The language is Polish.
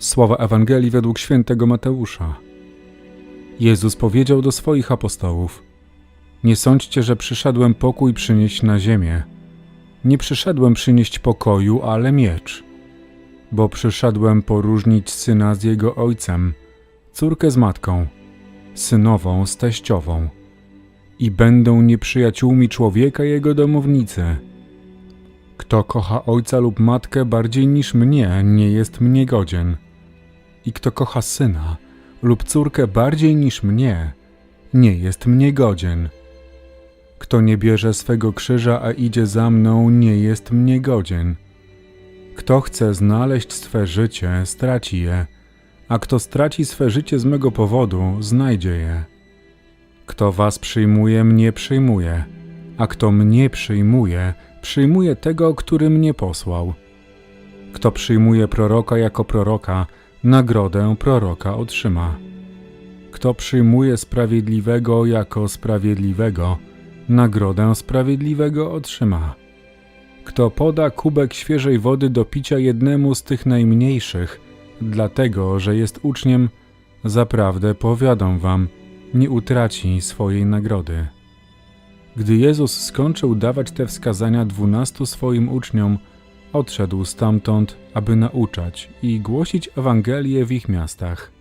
Sława Ewangelii według świętego Mateusza. Jezus powiedział do swoich apostołów: Nie sądźcie, że przyszedłem pokój przynieść na ziemię. Nie przyszedłem przynieść pokoju, ale miecz. Bo przyszedłem poróżnić syna z jego ojcem, córkę z matką, synową z teściową. I będą nieprzyjaciółmi człowieka jego domownicy. Kto kocha ojca lub matkę bardziej niż mnie, nie jest mnie godzien. I kto kocha syna lub córkę bardziej niż mnie, nie jest mnie godzien. Kto nie bierze swego krzyża, a idzie za mną, nie jest mnie godzien. Kto chce znaleźć swe życie, straci je, a kto straci swe życie z mego powodu, znajdzie je. Kto was przyjmuje, mnie przyjmuje, a kto mnie przyjmuje, przyjmuje tego, który mnie posłał. Kto przyjmuje proroka jako proroka, nagrodę proroka otrzyma. Kto przyjmuje sprawiedliwego jako sprawiedliwego, nagrodę sprawiedliwego otrzyma. Kto poda kubek świeżej wody do picia jednemu z tych najmniejszych, dlatego że jest uczniem, zaprawdę powiadam wam, nie utraci swojej nagrody. Gdy Jezus skończył dawać te wskazania dwunastu swoim uczniom, odszedł stamtąd, aby nauczać i głosić Ewangelię w ich miastach.